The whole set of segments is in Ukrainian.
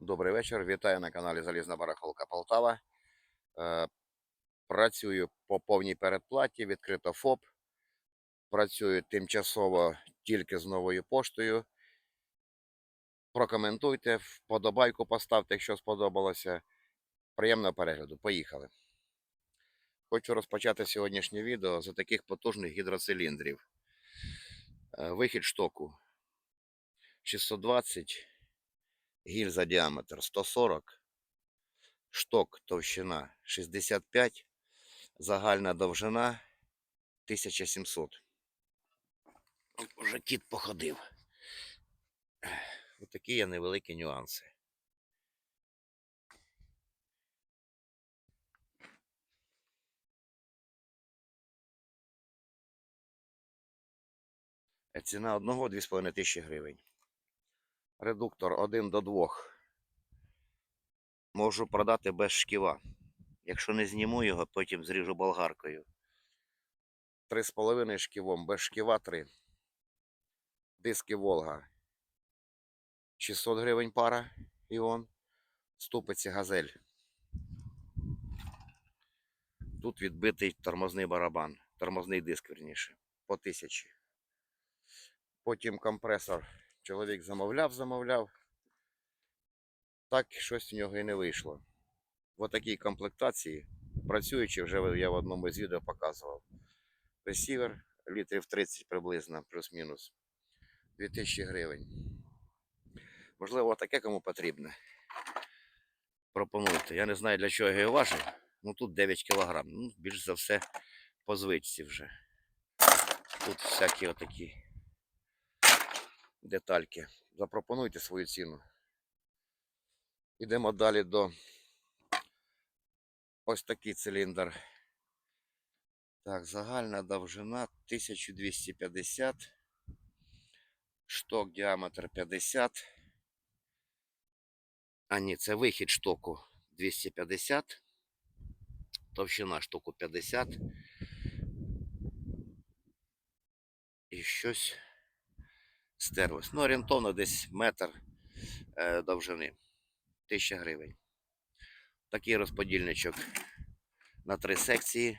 Добрий вечір. Вітаю на каналі Залізна Барахолка Полтава. Е, Працюю по повній передплаті, відкрито ФОП. Працюю тимчасово тільки з новою поштою. Прокоментуйте, вподобайку поставте, якщо сподобалося. Приємного перегляду. Поїхали. Хочу розпочати сьогоднішнє відео з таких потужних гідроциліндрів. Е, Вихід штоку 620 гільза діаметр 140, шток товщина 65, загальна довжина 1700. От Уже кіт походив. Ось такі є невеликі нюанси. Е, Ціна одного 2,5 тисячі гривень. Редуктор 1 до 2. Можу продати без шківа. Якщо не зніму його, потім зріжу болгаркою. 3,5 шківом, без шківа 3. Диски Волга. 600 гривень пара Іон. Ступиці газель. Тут відбитий тормозний барабан. Тормозний диск, верніше. По 1000. Потім компресор. Чоловік замовляв, замовляв. Так щось в нього і не вийшло. В такій комплектації, працюючи, вже я в одному з відео показував. Ресівер літрів 30 приблизно, плюс-мінус. 2000 гривень. Можливо, таке кому потрібне. Пропонуйте. Я не знаю, для чого я його важив. Ну тут 9 кг. Ну, більш за все по звичці вже. Тут всякі отакі детальки. Запропонуйте свою ціну. Йдемо далі до ось такий циліндр. Так, загальна довжина 1250. Шток діаметр 50. А ні, це вихід штоку 250. Товщина штоку 50. І щось стерлось. Ну, орієнтовно десь метр е, довжини. 1000 гривень. Такий розподільничок на три секції.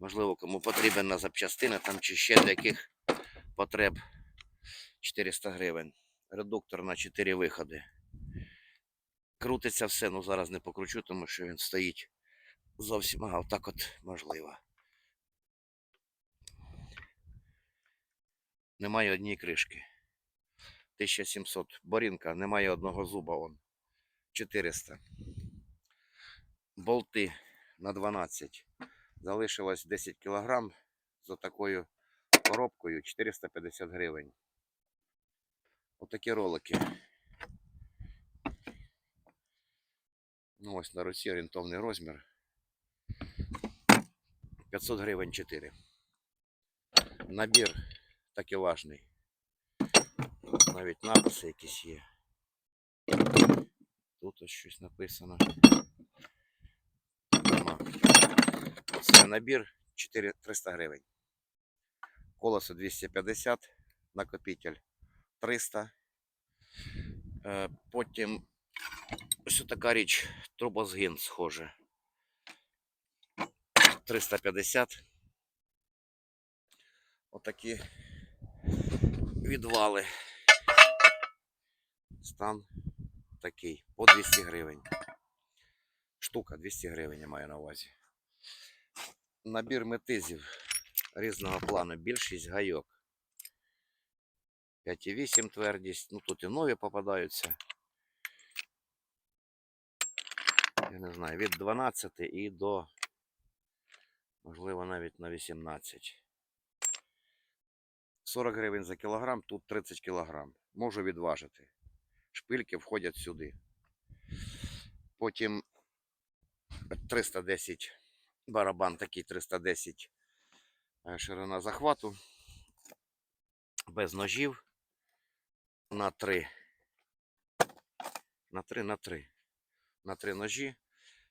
Можливо, кому потрібен на запчастини там чи ще для яких потреб 400 гривень. Редуктор на 4 виходи. Крутиться все, ну зараз не покручу, тому що він стоїть зовсім. Ага, отак от можливо. Немає однієї кришки. 1700. Борінка, немає одного зуба. Он. 400. Болти на 12. Залишилось 10 кг за такою коробкою 450 гривень. Отакі ролики. Ну, ось на руці орієнтовний розмір. 500 гривень 4. Набір такелажний. Навіть написи якісь є. Тут ось щось написано. Це набір 4 300 гривень. Колесо 250, накопитель 300. Е, Потім ось така річ, трубозгин схоже. 350. Отакі відвали. Стан такий по 200 гривень. Штука 200 гривень я маю на увазі. Набір метизів різного плану, більшість гайок. 5,8 твердість. Ну тут і нові попадаються. Я не знаю, від 12 і до, можливо, навіть на 18. 40 гривень за кілограм, тут 30 кілограм. Можу відважити. Шпильки входять сюди. Потім 310 барабан такий 310 е, ширина захвату. Без ножів на 3. На 3 на 3. На 3 ножі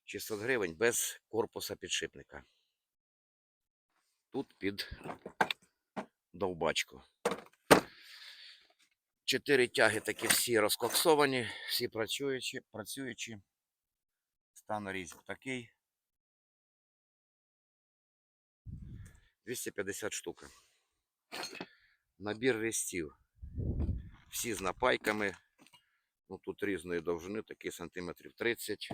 600 гривень без корпуса підшипника. Тут під довбачку. Чотири тяги такі всі розкоксовані, всі працюючі, працюючі. Стан різьб такий. 250 штук. Набір різців. Всі з напайками. Ну, тут різної довжини, такі сантиметрів 30.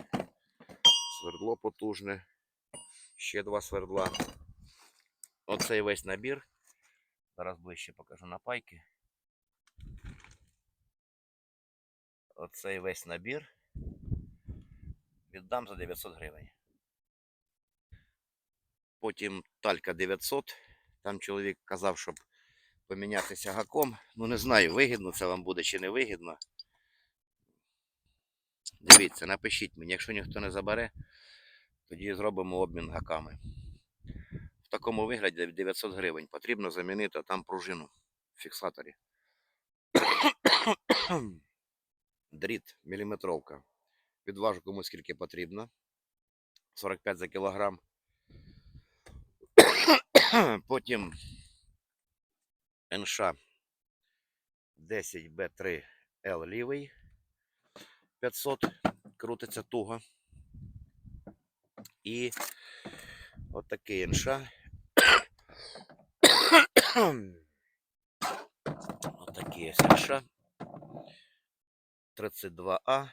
Свердло потужне. Ще два свердла. Оцей весь набір. Зараз ближче покажу напайки. Оцей весь набір віддам за 900 гривень. Потім талька 900. Там чоловік казав, щоб помінятися гаком. Ну не знаю, вигідно це вам буде чи не вигідно. Дивіться, напишіть мені, якщо ніхто не забере, тоді зробимо обмін гаками. Такому вигляді 900 гривень. Потрібно замінити там пружину в фіксаторі. Дріт міліметровка. Підважу кому скільки потрібно. 45 за кілограм. Потім НШ 10Б3 L лівий 500 крутиться туго. І отакий НШ. Отакий ось НШ. 32А.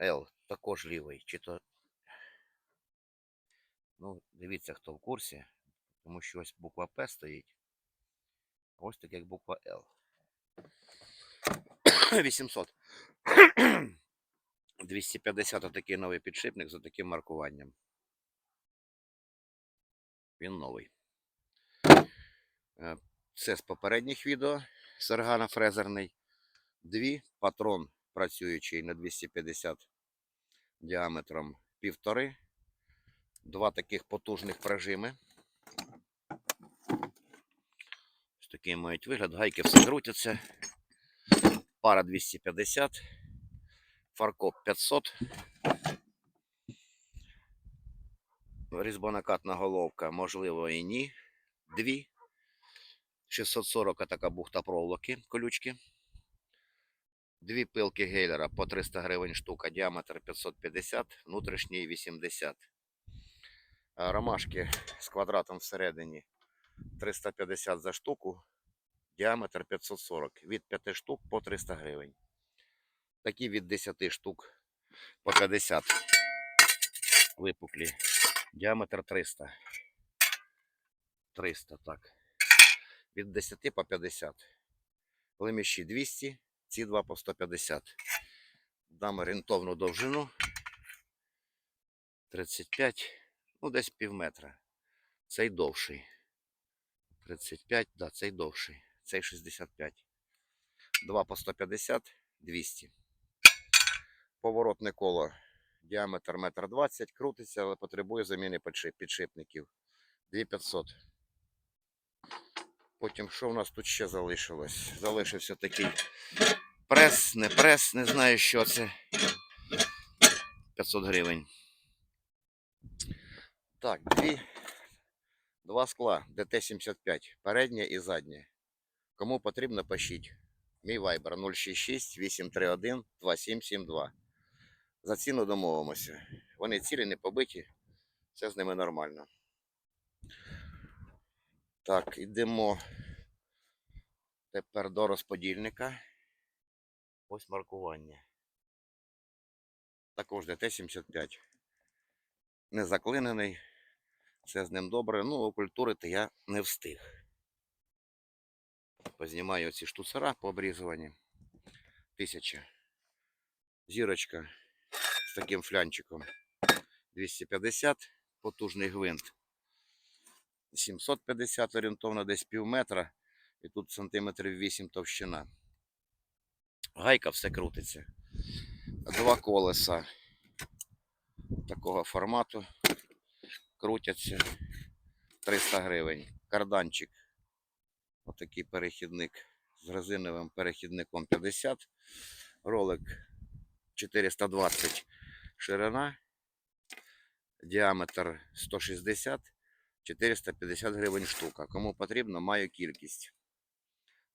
L також лівий. Чи то... Ну, дивіться, хто в курсі, тому що ось буква П стоїть. Ось так як буква L. 800. 250 отакий новий підшипник за таким маркуванням. Він новий. Е, Це з попередніх відео. Саргана фрезерний. Дві. Патрон працюючий на 250 діаметром півтори. Два таких потужних прижими. Ось такий мають вигляд. Гайки все крутяться. Пара 250. Фаркоп 500. Різьбонакатна головка, можливо, і ні. Дві. 640 така бухта проволоки, колючки. Дві пилки гейлера по 300 гривень штука, діаметр 550, внутрішній 80. Ромашки з квадратом всередині 350 за штуку, діаметр 540. Від 5 штук по 300 гривень. Такі від 10 штук по 50. Випуклі. Діаметр 300. 300, так. Від 10 по 50. Леміші 200, ці два по 150. Дам орієнтовну довжину. 35, ну десь пів метра. Цей довший. 35, да, цей довший. Цей 65. Два по 150, 200. Поворотне коло. Діаметр 1,20 м, крутиться, але потребує заміни підшип- підшипників. 2500. Потім що в нас тут ще залишилось? Залишився такий прес, не прес, не знаю, що це. 500 гривень. Так, дві, два скла ДТ-75, переднє і заднє. Кому потрібно, пишіть. Мій вайбер 066 831 2772. За ціну домовимося. Вони цілі не побиті, все з ними нормально. Так, йдемо тепер до розподільника. Ось маркування. Також ДТ-75. Не заклинений. Все з ним добре. Ну, окультурити я не встиг. Познімаю ці штуцера по обрізуванні. Тисяча. Зірочка з таким флянчиком. 250. Потужний гвинт. 750 орієнтовно десь пів метра. І тут сантиметрів 8 товщина. Гайка все крутиться. Два колеса такого формату крутяться 300 гривень. Карданчик. Отакий перехідник з резиновим перехідником 50. Ролик 420 ширина. Діаметр 160. 450 гривень штука. Кому потрібно, маю кількість.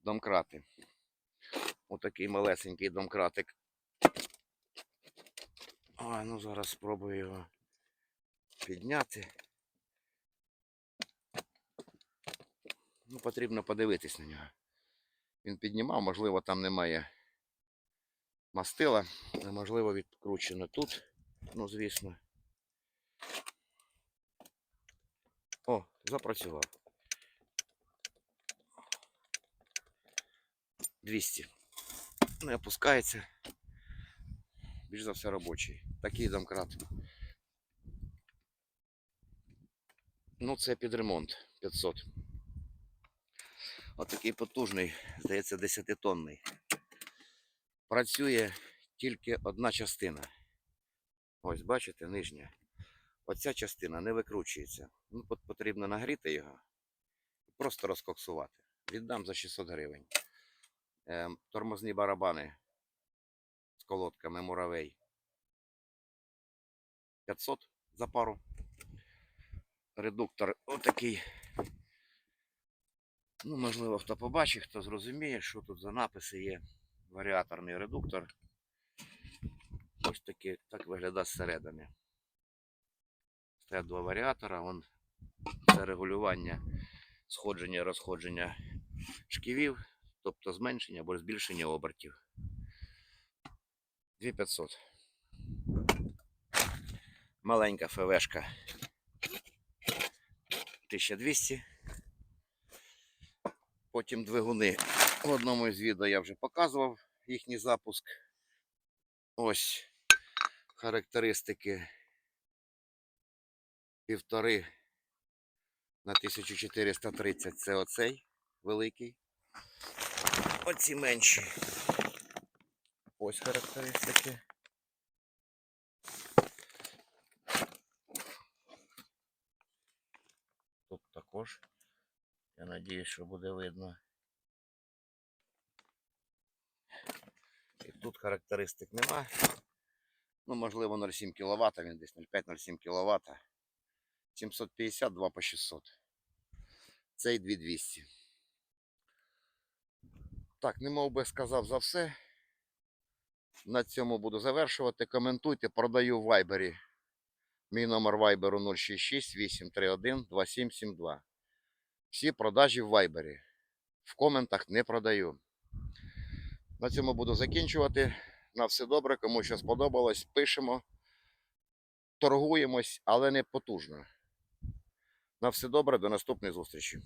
домкрати. Отакий малесенький домкратик. Ой, ну зараз спробую його підняти. Ну, потрібно подивитись на нього. Він піднімав, можливо, там немає мастила, а можливо, відкручено тут. Ну, звісно. Запрацював. 200. Не опускається. Більш за все робочий. Такий домкрат. Ну, це під ремонт 500. Отакий потужний, здається, 10-тонний. Працює тільки одна частина. Ось, бачите, нижня. Оця частина не викручується. Ну, потрібно нагріти його. Просто розкоксувати. Віддам за 600 гривень. Ем, тормозні барабани з колодками муравей. 500 за пару. Редуктор отакий. Ну, можливо, хто побачить, хто зрозуміє, що тут за написи є. Варіаторний редуктор. Ось таки, так виглядає зсередини. Стоять два варіатора, вон це регулювання сходження і розходження шківів, тобто зменшення або збільшення обертів. 2500. Маленька ФВшка 1200. Потім двигуни. В одному із відео я вже показував їхній запуск. Ось характеристики півтори на 1430 це оцей великий. Оці менші. Ось характеристики. Тут також. Я надіюсь, що буде видно. І тут характеристик нема. Ну, можливо, 0,7 кВт, він десь 0,5-0,7 кВт. 750, 2 по 600. Цей 2200. Так, не мов би сказав за все. На цьому буду завершувати. Коментуйте, продаю в Вайбері. Мій номер Вайберу 066 831 2772. Всі продажі в Вайбері. В коментах не продаю. На цьому буду закінчувати. На все добре, кому що сподобалось, пишемо. Торгуємось, але не потужно. На все добре, до наступної зустрічі.